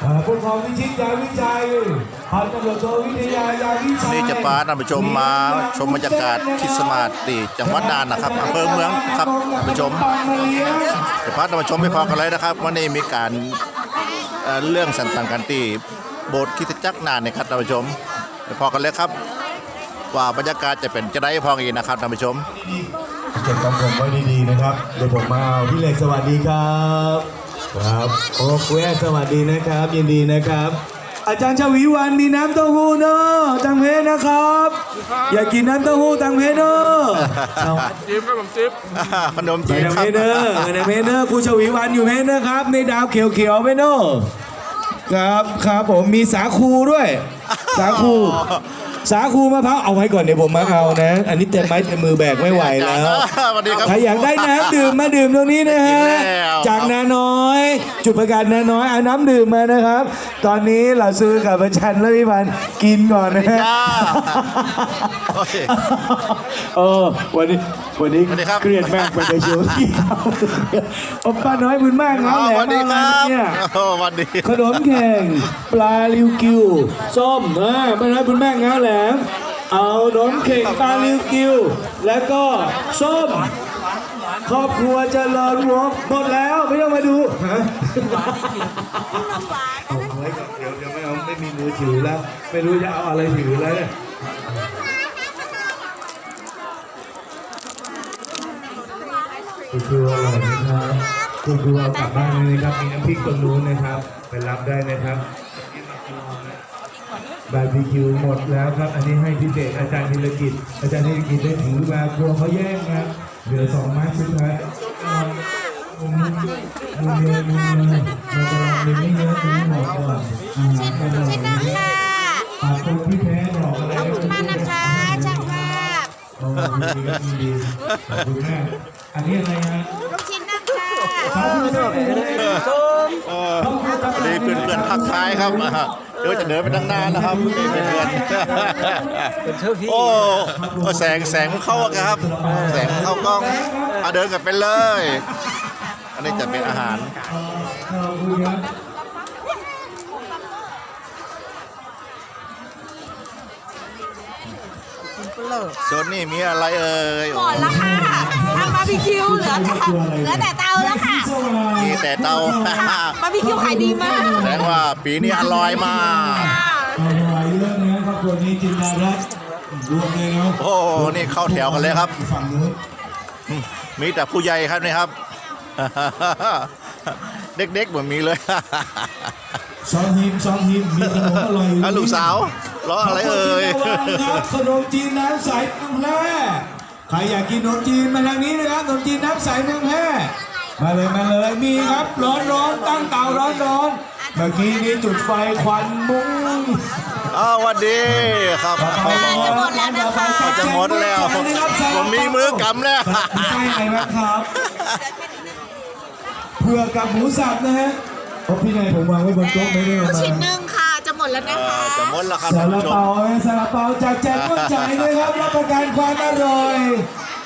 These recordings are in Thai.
เอ่อผู้กองวิชิตยาวิจัยพันตำรวจโทวิทยายาวิชัยนี่จะพาท่านผู้ชมมาชมบรรยากาศคริสต์มาสที่จังหวัดน่านนะครับอำเภอเมืองครับท่านผู้ชมจะพาท่านผู้ชมไปพอกันเลยนะครับวันนี้มีการเอ่อเรื่องสันสังกันตีโบสถ์คริสตจักรน่านนะครับท่านผู้ชมไปพอกันเลยครับ ว่าบรรยากาศจะเป็นจะได้พออีกนะครับท่านผู้ชมเก็บของผมไว้ดีๆนะครับเดี๋ยวผมมาเอาพี่เล็กสวัสดีครับ ครับโอ้คุยสวัสดีนะครับ ยินดีนะครับ อาจารย์ชวีวันมีน้ำเต้าหู้เนอะตังเพนะครับ อยากกินน้ำเต้าหู้ตังเพเนอะเอาจิ๊บครับผมจิ๊บขนมไปจีนทางครัเพบเนอร์ไปทางเพเนอร์ครูชวีวันอยู่เพเนอร์ครับในดาวเขียวๆเพเนอร์ครับครับผมมีสาคูด้วย สาคูสาคูมะพร้าวเอาไว้ก่อนเดี๋ยวผมมาเอานะ อันนี้เต็มไม้เต็มมือแบกไม่ไหวแล้ว สวัสดีครับ ใครอยากได้น้ำดื่มมาดื่มตรงนี้นะฮะ กินแล้ว จากนาน้อย จุดประกาศนาน้อยเอาน้ำดื่มมานะครับ ตอนนี้เราซื้อกับประชันและพี่พันธ์กินก่อนนะฮะ จ้า โอเค เออวันนี้วันนี้สวัสดีครับเครียดมากไปในช่วงที่โอป้าน้อยบุญมากครับอ๋อแหลสวัสดีมคมารับเนี่ยโอ้สวัสดี ขนมแข่งปลาลิวกิว ส้มอ่าป้าน้อยบุญมากงาแหลม เอาขนมเข่งปลาลิวกิว แล้วก็ส้ม ครอบครัวเจริญวงศ์หมดแล้วไม่ต้องมาดูฮะเอาไว้ก่อนเดี๋ยวเดี๋ยวไม่เอาไม่มีมือถือแล้ว ไม่รู้จะเอาอะไรถือแล้วเนี่ยคุณครูอร่อยนะครับคุณครูเอากลับบ้านเลยนะครับ มีน้ำพริกตรงนู้นนะครับ ไปรับได้นะครับ บาร์บีคิวหมดแล้วครับ อันนี้ให้พิเศษอาจารย์ธีรกิจ อาจารย์ธีรกิจได้ถือมากลัวเขาแย่งครับเหลือสองไม้สุดท้ายมุมนี้มุมเดียวมุมเดียวเราจะลองเป็นไม่เยอะตรงนี้หมดก่อนอ่าก็ลองชิดนะค่ะอ่าคนที่แพ้บอกอะไรขอบคุณมากนะคะช่างภาพโอ้ดีครับดีขอบคุณมากอันนี้อะไรฮะลูกชิ้นนะคะขอบคุณครับเออสวัสดีเพื่อนเพื่อนๆทักทายครับอ่า เดี๋ยวจะเดินไปตั้งนานนะครับเพื่อนเพื่อนๆโอ้โอ้แสงแสงมันเข้าอะครับ แสงมันเข้ากล้องอะเดินกันไปเลย อันนี้จะเป็นอาหารขอบคุณครับส่วนนี้มีอะไรเอ่ยหมดแล้วค่ะทำบาร์บีคิว เหลือแต่เหลือแต่เตาแล้วค่ะมีแต่เตาบาร์บีคิวขายดีมากแสดงว่าปีนี้อร่อยมากอร่อยเยอะนะครอบครัวนี้จินดารัตน์รวมเลยเนาะโอ้นี่เข้าแถวกันเลยครับฝั่งนู้นมีแต่ผู้ใหญ่ครับนี่ครับ เด็กๆเหมือนมีเลยซองหิมซองหิมมีขนมอร่อยอยู่อะลูกสาวรออะไรเอ่ยขอบคุณที่มาครับขนมจีนน้ำใสเมืองแพร่ ใครอยากกินขนมจีนมาทางนี้นะครับขนมจีนน้ำใสเมืองแพร่มาเลยมาเลยมีครับร้อนร้อนๆตั้งเตาร้อนร้อนๆเมื่อกี้นี้จุดไฟควันมุ้งอ้าวสวัสดีครับจะหมดแล้วนะคะจะหมดแล้วผมมีมือกำแล้วใช่ไหมครับครับเผือกกับหมูสับนะฮะเพราะพี่นายผมวางไว้บนโต๊ะไม่ได้เอาลูกมาชิ้นหนึ่งค่ะจะ หมดแล้วนะคะ จะหมดแล้วครับซาท่านลาผู้ชม เปานะซาลาเปาจากแจกก้นใจเลยครับรับประกันความอร่อย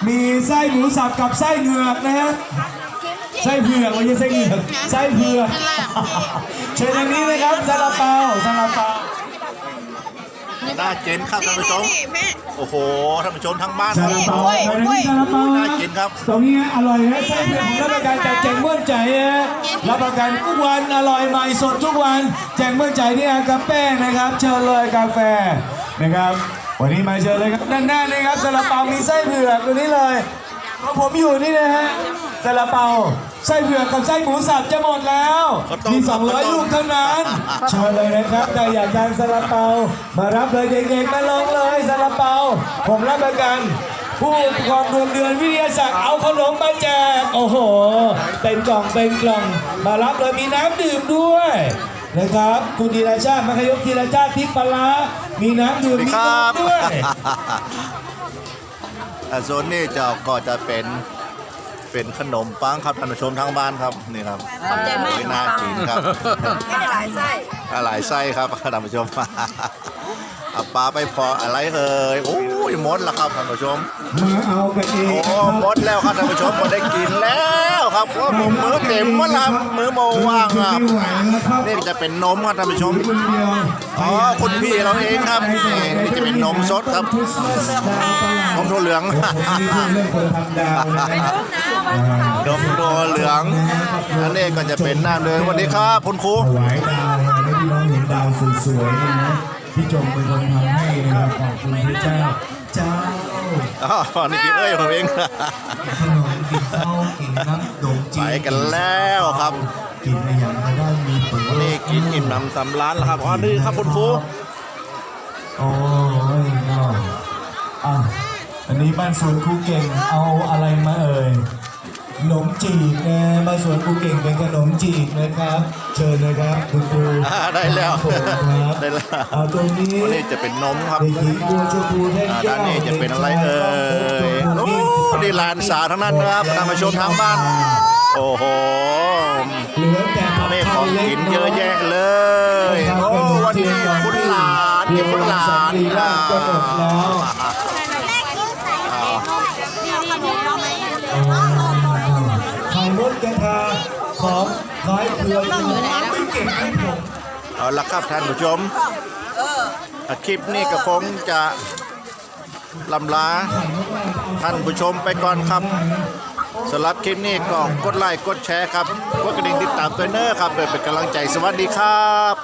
มีไส้หมูสับกับไส้เหงือกนะฮะไส้เผือกไม่ใช่ไส้เหงือกไส้เผือกเชิญทางนี้เลยครับซาลาเปาซาลาเปา น่ากินครับท่านผู้ชม นี่แม่โอ้โห ท่านผู้ชมทั้งบ้านซาลาเปาไปทางนี้ซาลาเปาน่านะกินครับ ตรงนี้อร่อยนะไส้เผือกผมรับประกันจากแจกเมื่อใจฮะรับประกันทุกวันอร่อยใหม่สดทุกวัน แจกเมื่อใจที่อากาแป้งนะครับ เชิญเลยกาแฟนะครับ วันนี้มาเชิญเลยครับด้านหน้านี่ครับซาลาเปามีไส้เผือกตัวนี้เลยของผมอยู่นี่นะฮะซาลาเปา ไส้เผือกกับไส้หมูสับจะหมดแล้วข้าวต้มมีข้าวต้ม200 ลูกเท่านั้นเชิญเลยนะครับใครอยากทานซาลาเปา มารับเลยเด็กๆมาลองเลยซาลาเปา ผมรับประกันผู้ปกครองดวงเดือนวิทยาศักดิ์เอาขนมมาแจกโอ้โห เป็นกล่องเป็นกล่อง มารับเลยมีน้ำดื่มด้วยนะครับคุณธีรชาติมัคยกธีรชาติพริกปลาร้ามีน้ำดื่มสวัสดีมีครันบมด้วยอะโซนนี้จะก็จะเป็น เป็นขนมปังครับท่านผู้ชมทั้งบ้านครับนี่ครับขอบใจมาก โอ้ยน่ากินครับไม่หลายไส้หลายไส้ครับท่านผู้ชมเอาปลาไปพออะไรเอ่ยโอ้ยหมดแล้วครับท่านผู้ชมมาเอากันเองโอ้นะครับ หมดแล้วครับท่านผู้ชมหมดได้กินแล้ว ครับว่าผมมือเต็มหมดแล้วครับมือโมว่างครับไม่ไหวแล้วครับนี่จะเป็นนมครับท่านผู้ชมคนเดียวอ๋อคุณพี่เราเองครับนี่นี่จะเป็นนมสดครับคริสต์มาสดาวประหลาดนมถั่วเหลืองผมนี่พูดเรื่องคนทำดาวนะคลูรับกนะวันเสาร์นมตัวเหลืองอันนี้ก็จะเป็นน้ำเดินสวัสดีครับคุณครูถวายดาวนะให้พี่น้องเห็นดาวสวยๆนี่นะพี่จงเป็นคนทำให้นะครับขอบคุณพระเจ้าเจ้า อ๋อนี่พี่เอ้ยผมเองขนมกินข้าวกินน้ำดงจีไปกันแล้วครับ กินอะไรอย่างก็ได้มีปุ๋ยนี่กินอิ่มหนำสำร้านแล้วครับอ๋อนี่ครับคุณครูโอ้ยเนาะอะอันนี้บ้านสวนครูเก่งเอาอะไรมาเอ่ย ขนมจีบนะบ้านสวนครูเก่งเป็นขนมจีบนะครับ เชิญเลยครับคุณครูอ่าได้แล้วครับผมครับได้แล้วเอาตรงนี้วันนี้จะเป็นนมครับ เด็กหญิงบัวชมพูแท่นอ่าแก้ด้านวนี้จะเป็นอะไรเอ่ยโอ้นี่ลานสาวทั้งนั้นนะครับท่านผู้ชมทางบ้าน โอ้โหเหลือแต่ผัดนี่ไทของยเล็กินเยอะแยะเลย โอ้วันนี้คุณหลานนี่คุณหลานดีมากก็หมดแล้ว อ่าเดี๋ยวขนมเราไหม ไข่มดกระทาของขายเผือกไม่เก็บให้ผมเอาละครับท่านผู้ชมคลิปนี้ก็คงจะลำลาท่านผู้ชมไปก่อนครับสำหรับคลิปนี้ก็กดไลค์กดแชร์ครับกดกระดิ่งติดตามตัวเนอร์ครับเพื่อเป็นกำลังใจสวัสดีครับ